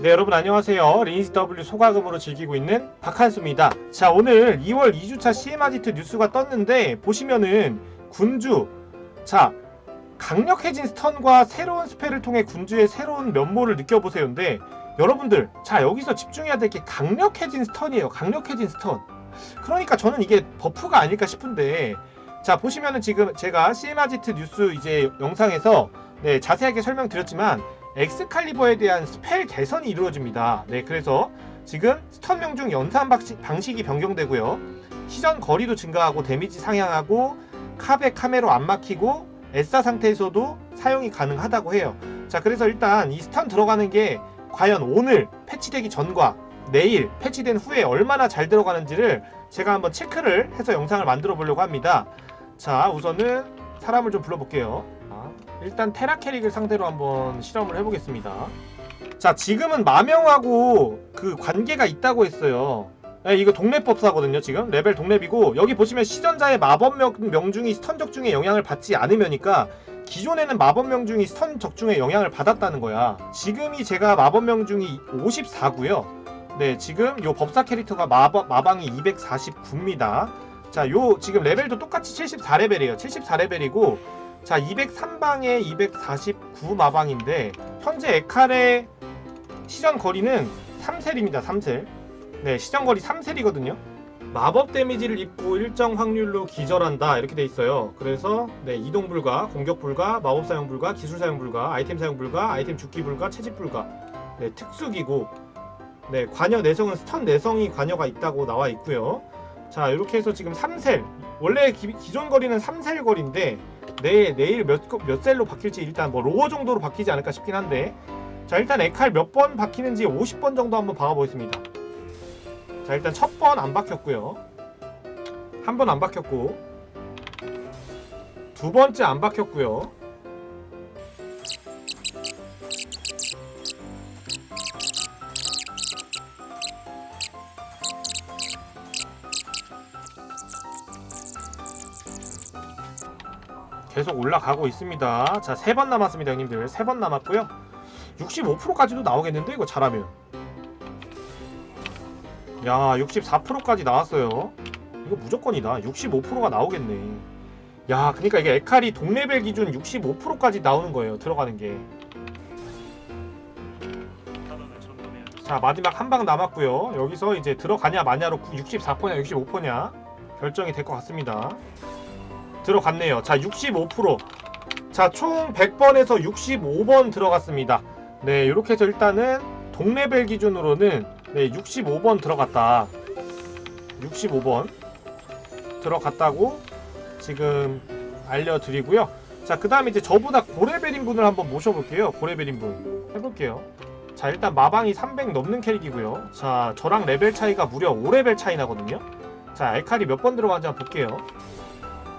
네 여러분 안녕하세요. 리니지 W 소가금으로 즐기고 있는 박한수입니다. 자 오늘 2월 2주차 CM아지트 뉴스가 떴는데 보시면은 군주 자 강력해진 스턴과 새로운 스펠을 통해 군주의 새로운 면모를 느껴보세요인데 여러분들 자 여기서 집중해야 될 게 강력해진 스턴이에요. 강력해진 스턴. 그러니까 저는 이게 버프가 아닐까 싶은데 자 보시면은 지금 제가 CM아지트 뉴스 이제 영상에서 네 자세하게 설명드렸지만 엑스칼리버에 대한 스펠 개선이 이루어집니다. 네, 그래서 지금 스턴 명 중 연산 방식, 방식이 변경되고요. 시전 거리도 증가하고 데미지 상향하고 카베 카메로 안 막히고 에싸 상태에서도 사용이 가능하다고 해요. 자, 그래서 일단 이 스턴 들어가는 게 과연 오늘 패치되기 전과 내일 패치된 후에 얼마나 잘 들어가는지를 제가 한번 체크를 해서 영상을 만들어 보려고 합니다. 자, 우선은 사람을 좀 불러볼게요. 자, 일단 테라 캐릭을 상대로 한번 실험을 해보겠습니다. 자, 지금은 마명하고 그 관계가 있다고 했어요. 네, 이거 동랩법사거든요, 지금. 레벨 동랩이고, 여기 보시면 시전자의 마법 명, 명중이 스턴 적중에 영향을 받지 않으면니까, 기존에는 마법 명중이 스턴 적중에 영향을 받았다는 거야. 지금이 제가 마법 명중이 54고요. 네, 지금 요 법사 캐릭터가 마법, 마방이 249입니다. 자, 요 지금 레벨도 똑같이 74레벨이에요. 74레벨이고, 자 203방에 249 마방인데 현재 에칼의 시전 거리는 3셀입니다 3셀. 네 시전 거리 3셀이거든요. 마법 데미지를 입고 일정 확률로 기절한다 이렇게 돼 있어요. 그래서 네 이동 불가 공격 불가 마법 사용 불가 기술 사용 불가 아이템 사용 불가 아이템 죽기 불가 채집 불가. 네 특수기고. 네 관여 내성은 스턴 내성이 관여가 있다고 나와 있고요. 자 이렇게 해서 지금 3셀. 원래 기, 기존 거리는 3셀 거리인데 내, 내일 몇, 거- 몇 셀로 바뀔지 일단 뭐 로어 정도로 바뀌지 않을까 싶긴 한데. 자 일단 에칼 몇 번 바뀌는지 50번 정도 한번 박아보겠습니다. 자 일단 첫 번 안 박혔고요. 한 번 안 박혔고. 두 번째 안 박혔고요 계속 올라가고 있습니다. 자, 세 번 남았습니다, 형님들. 세 번 남았고요. 65%까지도 나오겠는데 이거 잘하면. 야, 64%까지 나왔어요. 이거 무조건이다. 65%가 나오겠네. 야, 그러니까 이게 에칼이 동레벨 기준 65%까지 나오는 거예요. 들어가는 게. 자, 마지막 한 방 남았고요. 여기서 이제 들어가냐 마냐로 64%냐 65%냐 결정이 될 것 같습니다. 들어갔네요. 자, 65%. 자, 총 100번에서 65번 들어갔습니다. 네, 이렇게 해서 일단은 동레벨 기준으로는 네, 65번 들어갔다. 65번 들어갔다고 지금 알려드리고요. 자, 그 다음에 이제 저보다 고레벨인 분을 한번 모셔볼게요. 고레벨인 분. 해볼게요. 자, 일단 마방이 300 넘는 캐릭이고요. 자, 저랑 레벨 차이가 무려 5레벨 차이 나거든요. 자, 알칼이 몇 번 들어가는지 한번 볼게요.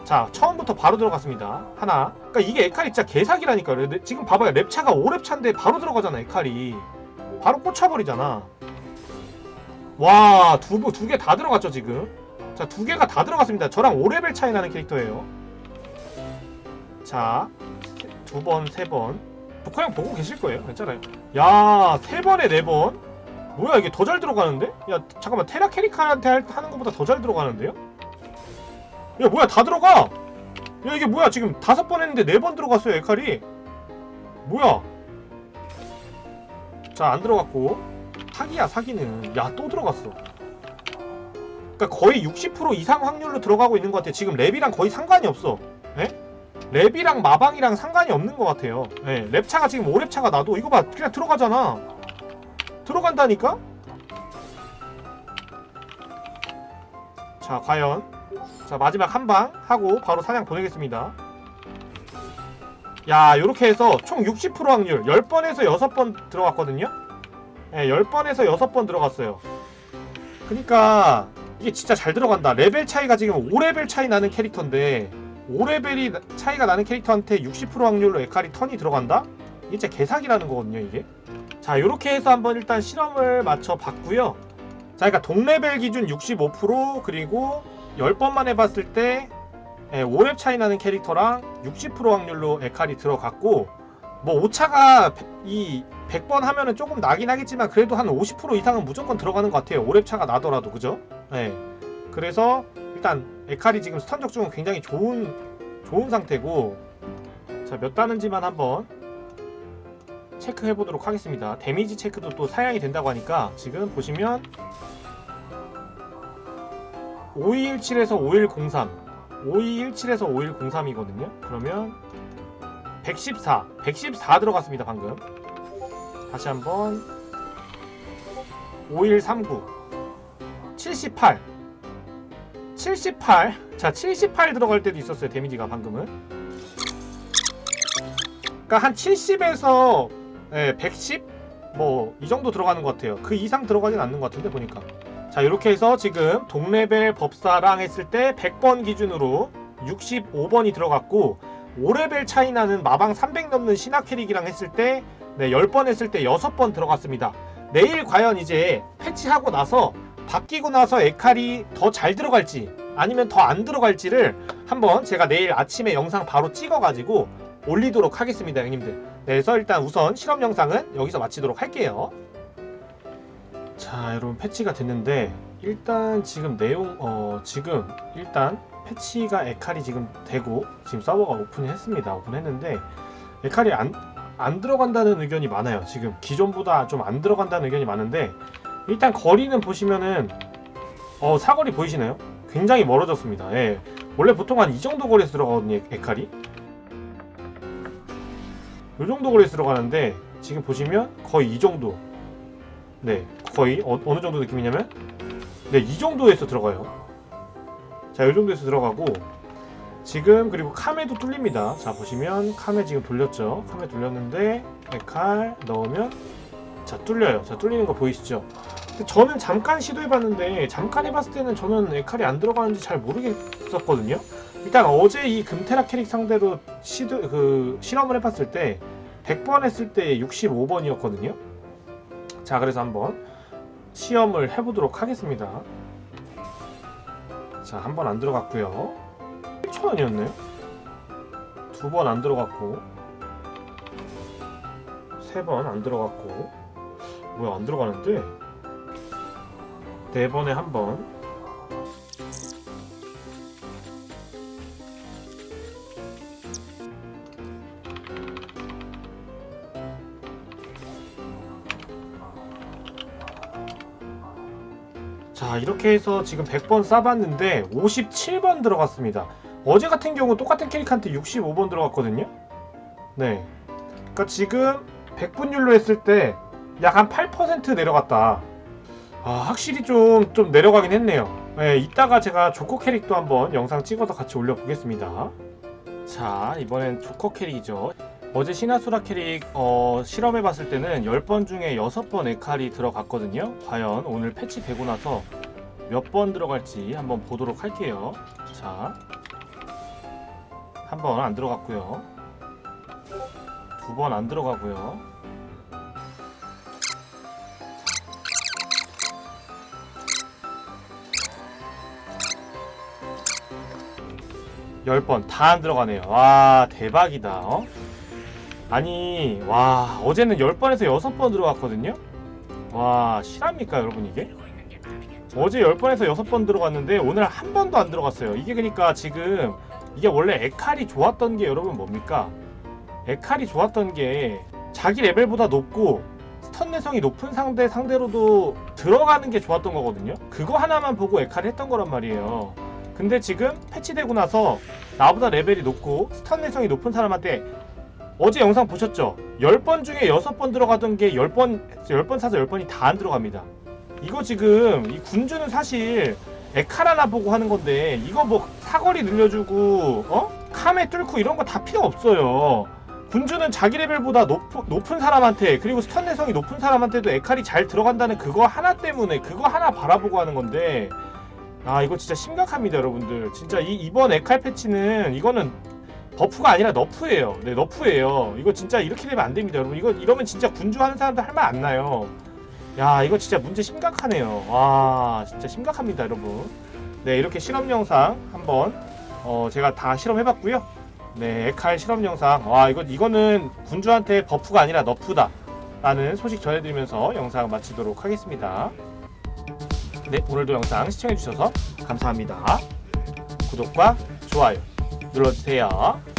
자 처음부터 바로 들어갔습니다. 하나. 그러니까 이게 에칼이 진짜 개사기라니까요. 지금 봐봐요. 랩차가 5랩 차인데 바로 들어가잖아 에칼이 바로 꽂혀버리잖아. 와두 개다 들어갔죠 지금? 자 두 개가 다 들어갔습니다. 저랑 5레벨 차이 나는 캐릭터예요. 자 두 번 세번. 형 보고 계실 거예요. 괜찮아요. 야 세 번에 네 번. 뭐야 이게 더 잘 들어가는데? 야 잠깐만. 테라 캐릭한테 할- 하는 것보다 더 잘 들어가는데요? 야 뭐야 다 들어가! 야 이게 뭐야 지금 다섯 번 했는데 네 번 들어갔어요 에칼이 뭐야? 자 안 들어갔고. 사기야 사기는. 야 또 들어갔어. 그러니까 거의 60% 이상 확률로 들어가고 있는 것 같아. 지금 랩이랑 거의 상관이 없어. 예? 랩이랑 마방이랑 상관이 없는 것 같아요. 예, 랩차가 지금 5랩 차가 나도. 이거 봐 그냥 들어가잖아. 들어간다니까? 자 과연 자 마지막 한 방 하고 바로 사냥 보내겠습니다. 야 요렇게 해서 총 60% 확률. 10번에서 6번 들어갔거든요? 예, 10번에서 6번 들어갔어요. 그니까 이게 진짜 잘 들어간다. 레벨 차이가 지금 5레벨 차이 나는 캐릭터인데 5레벨이 차이가 나는 캐릭터한테 60% 확률로 에카리 턴이 들어간다? 이게 진짜 개사기라는 거거든요 이게. 자 요렇게 해서 한번 일단 실험을 맞춰 봤고요. 자 그러니까 동레벨 기준 65% 그리고 10번만 해봤을 때 예, 5렙 차이 나는 캐릭터랑 60% 확률로 에칼이 들어갔고 뭐 오차가 이 100번 하면은 조금 나긴 하겠지만 그래도 한 50% 이상은 무조건 들어가는 것 같아요. 오랩차가 나더라도 그죠? 네. 그래서 일단 에칼이 지금 스턴 적중은 굉장히 좋은 좋은 상태고 자몇 단인지만 한번 체크해 보도록 하겠습니다. 데미지 체크도 또 사양이 된다고 하니까 지금 보시면 5217에서 5103 5217에서 5103이거든요. 그러면 114 114 들어갔습니다 방금 다시 한번 5139 78 78 자, 78 들어갈 때도 있었어요. 데미지가 방금은. 그러니까 한 70에서 예, 110 뭐 이 정도 들어가는 것 같아요. 그 이상 들어가진 않는 것 같은데 보니까. 자, 이렇게 해서 지금 동레벨 법사랑 했을 때 100번 기준으로 65번이 들어갔고 5레벨 차이 나는 마방 300 넘는 신화 캐릭이랑 했을 때 네, 10번 했을 때 6번 들어갔습니다. 내일 과연 이제 패치하고 나서 바뀌고 나서 에칼이 더 잘 들어갈지 아니면 더 안 들어갈지를 한번 제가 내일 아침에 영상 바로 찍어가지고 올리도록 하겠습니다, 형님들. 네, 그래서 일단 우선 실험 영상은 여기서 마치도록 할게요. 자, 여러분 패치가 됐는데 일단 지금 내용 어 지금 일단 패치가 에칼이 지금 되고 지금 서버가 오픈했습니다. 오픈했는데 에칼이 안, 안 들어간다는 의견이 많아요. 지금 기존보다 좀 안 들어간다는 의견이 많은데 일단 거리는 보시면은 어 사거리 보이시나요? 굉장히 멀어졌습니다. 예. 원래 보통 한 이 정도 거리에서 들어가거든요, 에칼이. 이 정도 거리에서 들어가는데 지금 보시면 거의 이 정도. 네, 거의 어, 느 정도 느낌이냐면 네, 이 정도에서 들어가요. 자, 이 정도에서 들어가고 지금 그리고 카메도 뚫립니다. 자, 보시면 카메 지금 돌렸죠. 카메 돌렸는데 에칼 넣으면 자, 뚫려요. 자, 뚫리는 거 보이시죠? 저는 잠깐 시도해봤는데 잠깐 해봤을 때는 저는 에칼이 안 들어가는지 잘 모르겠었거든요. 일단 어제 이 금테라 캐릭 상대로 시도 그 실험을 해봤을 때 100번 했을 때 65번이었거든요. 자, 그래서 한번 시험을 해보도록 하겠습니다. 자, 한 번 안 들어갔고요. 1,000원이었네요. 두 번 안 들어갔고, 세 번 안 들어갔고, 뭐야 안 들어가는데? 네 번에 한 번. 자 이렇게 해서 지금 100번 싸봤는데 57번 들어갔습니다. 어제 같은 경우 똑같은 캐릭한테 65번 들어갔거든요? 네. 그러니까 지금 100분율로 했을 때 약 한 8% 내려갔다. 아 확실히 좀, 좀 내려가긴 했네요. 네 이따가 제가 조커 캐릭도 한번 영상 찍어서 같이 올려보겠습니다. 자 이번엔 조커 캐릭이죠. 어제 신화수라 캐릭 어, 실험해봤을 때는 10번 중에 6번 에칼이 들어갔거든요. 과연 오늘 패치 되고 나서 몇 번 들어갈지 한번 보도록 할게요. 자, 한 번 안 들어갔고요. 두 번 안 들어가고요. 열 번 다 안 들어가네요. 와 대박이다. 어? 아니 와 어제는 10번에서 6번 들어갔거든요 와 실합니까 여러분 이게 어제 10번에서 6번 들어갔는데 오늘 한 번도 안 들어갔어요 이게 그러니까 지금 이게 원래 에칼이 좋았던 게 여러분 뭡니까 에칼이 좋았던 게 자기 레벨보다 높고 스턴 내성이 높은 상대 상대로도 들어가는 게 좋았던 거거든요 그거 하나만 보고 에칼이 했던 거란 말이에요 근데 지금 패치되고 나서 나보다 레벨이 높고 스턴 내성이 높은 사람한테 어제 영상 보셨죠? 10번 중에 6번 들어가던 게 10번, 10번 사서 10번이 다 안 들어갑니다. 이거 지금, 이 군주는 사실 에칼 하나 보고 하는 건데, 이거 뭐 사거리 늘려주고, 어? 카메 뚫고 이런 거 다 필요 없어요. 군주는 자기 레벨보다 높, 높은 사람한테, 그리고 스턴 내성이 높은 사람한테도 에칼이 잘 들어간다는 그거 하나 때문에, 그거 하나 바라보고 하는 건데, 아, 이거 진짜 심각합니다, 여러분들. 진짜 이, 이번 에칼 패치는, 이거는 버프가 아니라 너프예요. 네, 너프예요. 이거 진짜 이렇게 되면 안 됩니다, 여러분. 이거 이러면 진짜 군주 하는 사람들 할 말 안 나요. 야, 이거 진짜 문제 심각하네요. 와, 진짜 심각합니다, 여러분. 네, 이렇게 실험 영상 한번 어, 제가 다 실험해봤고요. 네, 에칼 실험 영상. 와, 이거 이거는 군주한테 버프가 아니라 너프다. 라는 소식 전해드리면서 영상 마치도록 하겠습니다. 네, 오늘도 영상 시청해주셔서 감사합니다. 구독과 좋아요 눌러주세요.